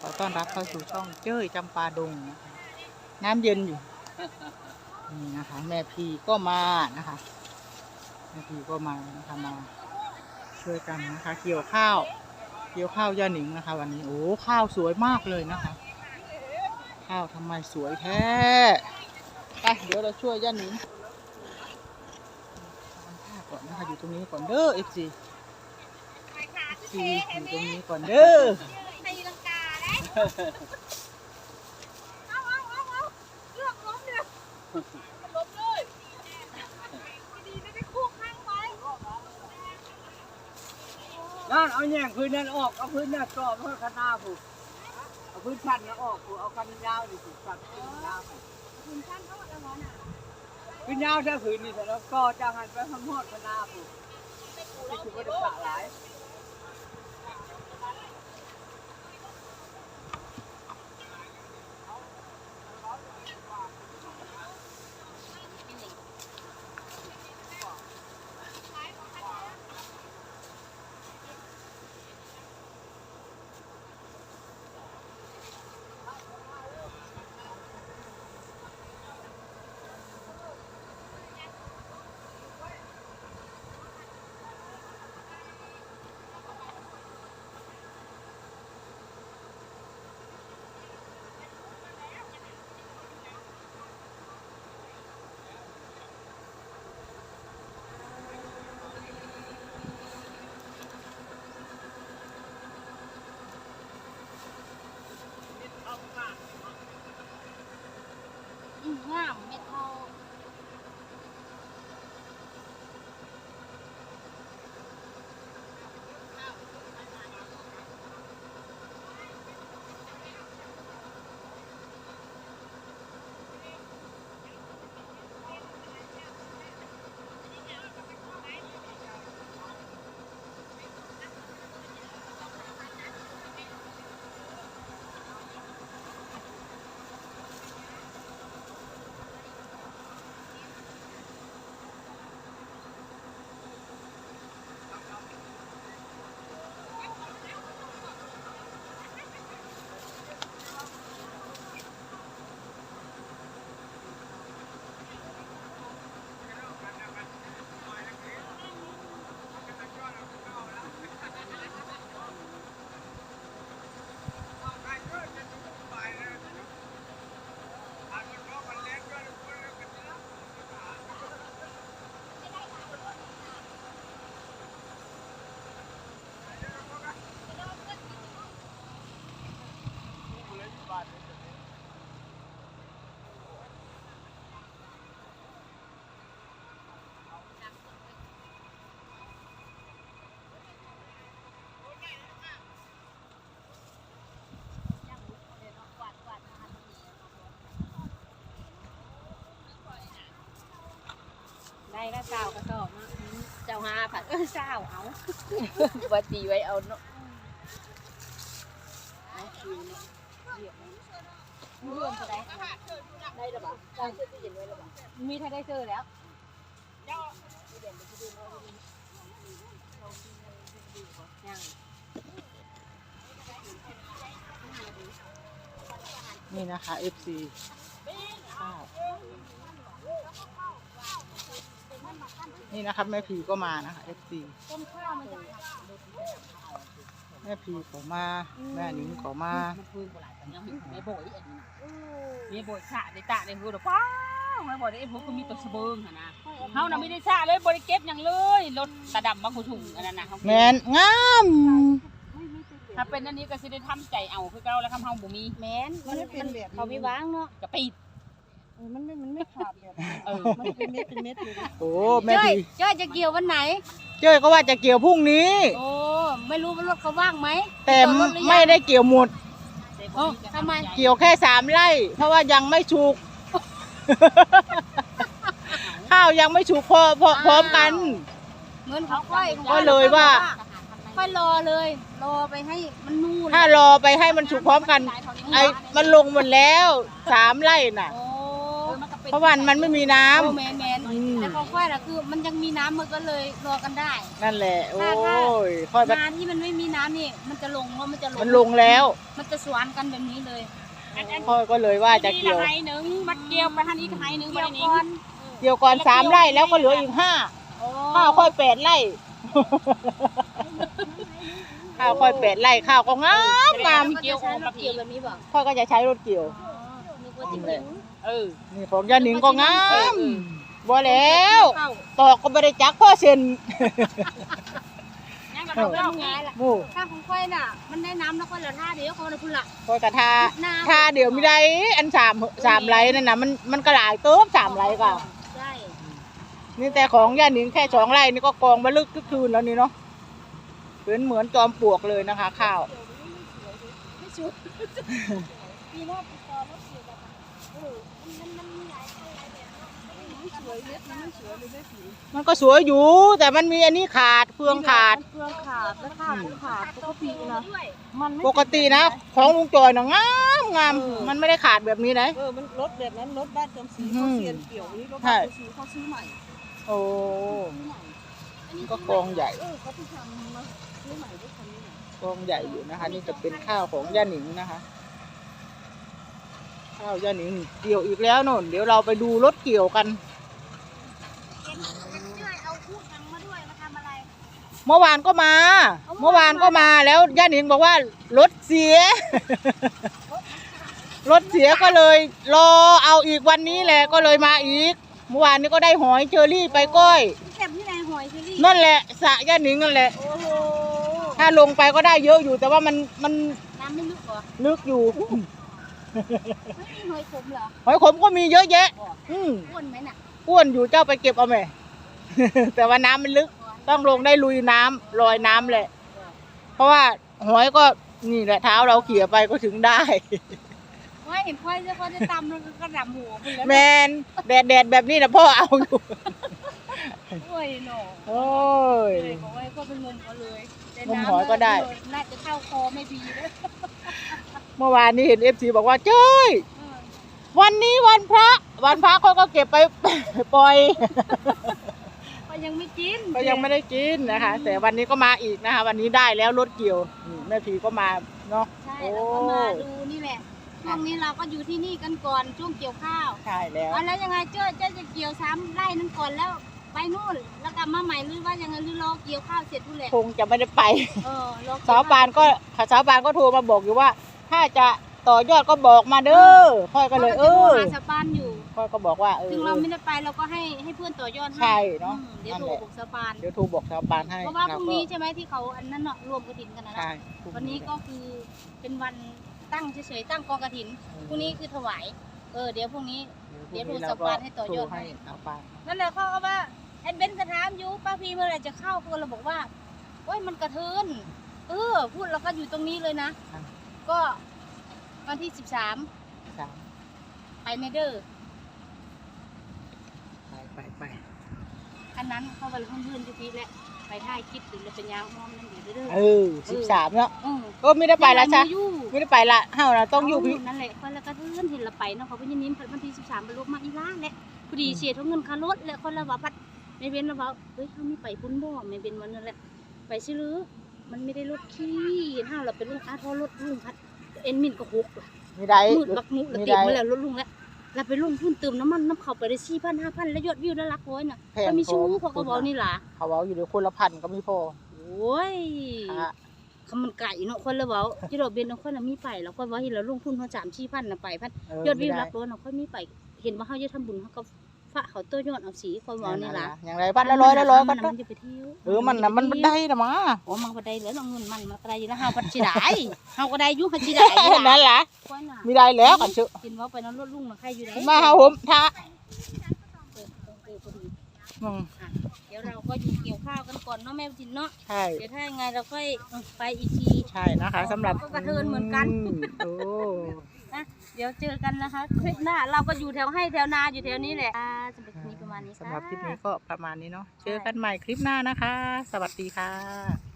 ขอต้อนรับเข้าสู่ช่องเจ้ยจำปาดงนะคะน้ำเย็นอยู่นี่นะคะ แม่พีก็มานะคะ แม่พีก็มานะคะมาช่วยกันนะคะ เกี่ยวข้าว เกี่ยวข้าวย่าหนิงนะคะ วันนี้โอ้ข้าวสวยมากเลยนะคะ ข้าวทำไมสวยแท้ไปเดี๋ยวเราช่วยย่าหนิงทำท่าก่อนนะคะอยู่ตรงนี้ก่อนเด้อเอฟซีเอฟซีอยู่ตรงนี้ก่อนเด้อตีลังกาได้ เอาเอาเอาเอาเลือกล้มเดียวล้มเลยดีไม่ได้คู่ข้างไปนั่นเอาแย่งพื้นนั่นออกเอาพื้นนั่นกรอบเพื่อคณะผูกเอาพื้นชันนั่นออกผูกเอากันยาวนี่ผูกกันพื้นยาวผูกคุณท่านเขาแล้วนะพื้นยาวถ้าผืนนี่แต่แล้วก็จะหันไปข้างหอดคณะผูกนี่คือว่าจะสะหลาย ได้ก็เจ้ากระสอบมาเจ้าหาผัดเออเจ้าเอาว่าตีไว้เอาเนาะเรื่องจะได้ได้หรือเปล่าได้ซื้อตู้เย็นไว้หรือเปล่ามีถ้าได้ซื้อแล้วนี่นะคะ FC ข้าว นี่นะครับ แม่พีก็มานะคะ FC ต้มข้าวมันจะแม่พีก็มา แม่หนิงก็มา มันพูดโบราณยังมีไม่โบยอันนี้มีโบยฉะในตาในหูหรอป้าไม่บอกได้พวกก็มีตัวสะเบิงค่ะนะเฮาน่ะไม่ได้ฉะเลยบริเก็บอย่างเลยรถกระดำบางถุงอันนั้นนะแมนงามถ้าเป็นอันนี้ก็สิได้ทำใจเอาคือเก่าแล้วคำเฮาบ่มีแมนมันเป็นแบบเขาไม่ว้างเนาะกะปิด มันไม่มันไม่ขาดแบบเออ มันเป็นเม็ดเป็นเม็ดเลยโอ้แม่เจ้ยพีเจ้ยจะเกี่ยววันไหน เจ้ยก็ว่าจะเกี่ยวพรุ่งนี้ โอ้ไม่รู้ว่ารถเขาว่างไหมแต่จอดรถหรือยังไม่ได้เกี่ยวหมด โอ้ทำไมเกี่ยวแค่สามไร่ เพราะว่ายังไม่ฉุก ข้าวยังไม่ฉุกพอพอพร้อมกัน เหมือนเขาค่อยก็เลยว่า ค่อยรอเลย รอไปให้มันนู่นถ้ารอไปให้มันฉุกพร้อมกัน ไอ้มันลงหมดแล้วสามไร่น่ะ โอ้ เพราะวันมันไม่มีน้ำ โอ้แมนแมนอืม แต่ของค่อยน่ะคือ มันยังมีน้ำมันก็เลยรอกันได้ นั่นแหละ โอ้ถ้าถ้ายค่อยก็นาที่มันไม่มีน้ำนี่ มันจะลงว่ามันจะลงมันลงแล้ว มันจะสวนกันแบบนี้เลยอันอันค่อยก็เลยว่าจะนี่เกี่ยวละไห้หนึ่งมัดเกี่ยวไปทางนี้ก็ไห้หนึ่งไปเกี่ยวนี้ก่อนเกี่ยวก่อนสามไร่แล้วก็เหลืออีกห้าโอ้ข้าวค่อยแปดไร่ ข้าวค่อยแปดไร่ข้าวก็งามงามเกี่ยวออกมาเกี่ยวแบบนี้บ่ค่อยก็จะใช้รถเกี่ยว นึกว่าจะเกี่ยว เออนี่ของยาหนิงก็งามบ่แล้วเข้าตอกก็ไม่ได้จักพ่อเซ็นยังกับเอาเราเป็นไงล่ะหมู่ถ้าของค่อยน่ะ มันได้น้ำแล้วค่อยเหลือท่าเดียวเขาเลยพุ่นละค่อยกระทาน้ำทาเดี๋ยวไม่ได้ อันสามสามไรนั่นนะมันมันก็หลายเติบสามไรก็ใช่นี่แต่ของย่าหนิงแค่สองไร่นี่ก็กองมาลึกทุกคืนแล้วนี่เนาะเป็นเหมือนจอมปลวกเลยนะคะ ข้าวไม่ชุดปีหน้าปีต่อรถเกี่ยวกันเออมันมันมีหลายอะไรแบบไม่สวยเล็บมันไม่สวยเลยไม่สีมันก็สวยอยู่ แต่มันมีอันนี้ขาดเฟืองขาดเครื่องขาดแล้วขาดก็ขาดปกตินะมันไม่ปกตินะ ของลุงจอยน่ะงามงามมันไม่ได้ขาดแบบนี้นะ เออมันรถแบบนั้นรถบ้านจำศรีอืเขามเซียนเกี่ยวนี่รถใช่บ้านจำศรีเขาซื้อใหม่โอ้ก็กองใหญ่เออเขาไปทำมาซื้อใหม่ด้วยคันนี้น่ะกองใหญ่อยู่นะคะ นี่จะเป็นข้าวของย่าหนิงนะคะ ข้าวย่าหนิงเกี่ยวอีกแล้วโน่น เดี๋ยวเราไปดูรถเกี่ยวกันเอาคู่ถังมาด้วยมาทำอะไรเมื่อวานก็มา เมื่อวานก็มาแล้วย่าหนิงบอกว่ารถเสีย รถเสียก็เลย รอเอาอีกวันนี้แหละก็เลยมาอีก เมื่อวานนี้ก็ได้หอยเชอรี่ไปก้อยเก็บที่ไหนหอยเชอรี่นั่นแหละสระย่าหนิงนั่นแหละโอ้โหถ้าลงไปก็ได้เยอะอยู่แต่ว่ามันมันน้ำไม่ลึกเหรอลึกอยู่ ไม่มีหอยขมเหรอหอยขมก็มีเยอะแยะ อืมอ้วนไหมน่ะอ้วนอยู่เจ้าไปเก็บเอาไหม แต่ว่าน้ำมันลึก ต้องลงได้ลุยน้ำลอยน้ำแหละ เพราะว่าหอยก็นี่แหละเท้าเราเขี่ยไปก็ถึงได้ ว่าเห็นพ่อยจะพ่อจะตำแล้วก็กระดำหัวคุณแล้วแมนแดดแดดแบบนี้นะพ่อเอาอยู่ โอ้ยหนอโอ้ย เลยบอกว่าก็ไปงมเขาเลยแต่งมน้ำหอยก็ได้ น่าจะเข้าคอไม่ดีนะ เมื่อวานนี้เห็นเอฟซีบอกว่าเจ้ยเออวันนี้วันพระ วันพระเขาก็เก็บไปปล่อยก็ยังไม่กินก็ยังไม่ได้กินนะคะ แต่วันนี้ก็มาอีกนะคะ วันนี้ได้แล้วรถเกี่ยวนี่แม่พีก็มาเนาะใช่โอ้เราก็มาดูนี่แหละช่วงนี้เราก็อยู่ที่นี่กันก่อนช่วงเกี่ยวข้าวใช่แล้วเอาแล้วยังไงเจ้าเจ้าจะเกี่ยวซ้ำไร่นึงก่อนแล้วไปนู่นแล้วกลับมาใหม่หรือว่ายังไงหรือรอเกี่ยวข้าวเสร็จทุเรศคงจะไม่ได้ไปเออรอเกี่ยวสาวปานก็สาวปานก็โทรมาบอกอยู่ว่า ถ้าจะต่อยอดก็บอกมาเด้อค่อยก็เลยเอราจะโทรอหาสาวปานอยู่ค่อยก็บอกว่าเออถึงเราไม่ได้ไปเราก็ให้ให้เพื่อนต่อยอดให้ใช่เนอะอืมเดี๋ยวนั่นโทรแหละบอกสาวปานเดี๋ยวโทรบอกสาวปานให้เพราะว่าพเรารุ่งก็นี้ใช่ไหมที่เขาอันนั้นเนาะรวมกระถินกันนะนะใช่วันนี้ก็คือเป็นวันตั้งเฉยๆตั้งกองกระถินพรุ่งนี้คือถวายเออเดี๋ยวพรุ่งนี้เดี๋ยวโทรสาวปานให้ต่อยอดโทรให้ให้สาวปานนั่นแหละเขาก็ว่าไอ้เบนกระถามอยู่ป้าพีเมื่อไหรจะเข้าคนเราบอกว่าโอ้ยมันกระเทินเออพูดเราก็อยู่ตรงนี้เลยนะ ก็วันที่สิบสามสามไปเนเดอร์ ไปไปไปอันนั้นเข้าไปเพื่อนๆจุพีแหละไปถ่ายคลิปถึงเลยเป็นยางอ้อมนั่นอยู่เด้อเออสิบสามเนาะเออก็ไม่ได้ไปแล้วจ้ะอยู่ไม่ได้ไปละเฮาเราต้องอยู่พี่เนั่นแหละคนละกระเทินเห็นเราไปเนาะเขาไปยินยิ้มวันที่สิบสามไปลบมาอีล่าแหละพอดีเสียทั้งเงินค่ารถและคนละว่าพัดไม่เว้นแล้วว่าเฮ้ยเขาไม่ไปพุ่นบ่ไม่เป็นวันนั้นแหละไปซื้อ มันไม่ได้รถขี้ถ้าเราเป็นลุงอาทอรถลุงพัดเอ็นมินก็หกล่ะมีได้มืดบักมุแล้วไม่เต็มได้มาแล้วรถลุงแล้วเราไปลงทุนเติมน้ำมันน้ำเขาไปได้สี่พันห้าพันแล้วยอดวิวแล้วรักร้อยน่ะแพงก็มีชู้พอเขาก็บอกนี่ล่ะเขาบอกอยู่เดี๋ยวคนละพันก็ไม่พอโอ้ยค่ะคำมันไก่เนาะคนละเว้าที่เราเบนเนาะคนละมีไปแล้วคนว่าเห็นเราลงทุนเขาสามสี่พันน่ะไปพันเยอดวิวไม่ไรักร้อยเนาะคนมีไป เห็นว่าเขาจะทำบุญเขาก็ ฝากเขาตัวยอดเอาสีคนเว้านี่ล่ะอย่างไรบ้านละร้อยละร้อยก็มันต้อมังนจะไปเที่ยวเออมันน่ะมันได้นะมาโอ้มันก็ได้แล้วเอาเงินมันมาก็ได้อยู่แล้วเฮาก็สิได้เฮาก็ได้อยู่เฮาสิได้อยู่นั่ล่ะนแหละคนน่ะมีได้แล้วกันเชื่อกินว่าไปน้ำรถลุงนะใครอยู่ไหนมาหาผมท้าเออเออพอดีอืมอะเดี๋ยวเราก็อยู่เกี่ยวข้าวกันก่อนเนาะแม่จินเนาะใช่เดี๋ยวถ้ายังไงเราค่อยเออไปอีกทีใช่นะคะสำหรับก็กระเทินเหมือนกันโอ้ นะเดี๋ยวเจอกันนะคะ คลิปหน้าเราก็อยู่แถวให้แถวนาอยู่แถวนี้แหละอ่าสำหรับคลิปนี้ประมาณนี้ค่ะ สำหรับคลิปนี้ก็ประมาณนี้เนาะ เจอกันใหม่คลิปหน้านะคะ สวัสดีค่ะ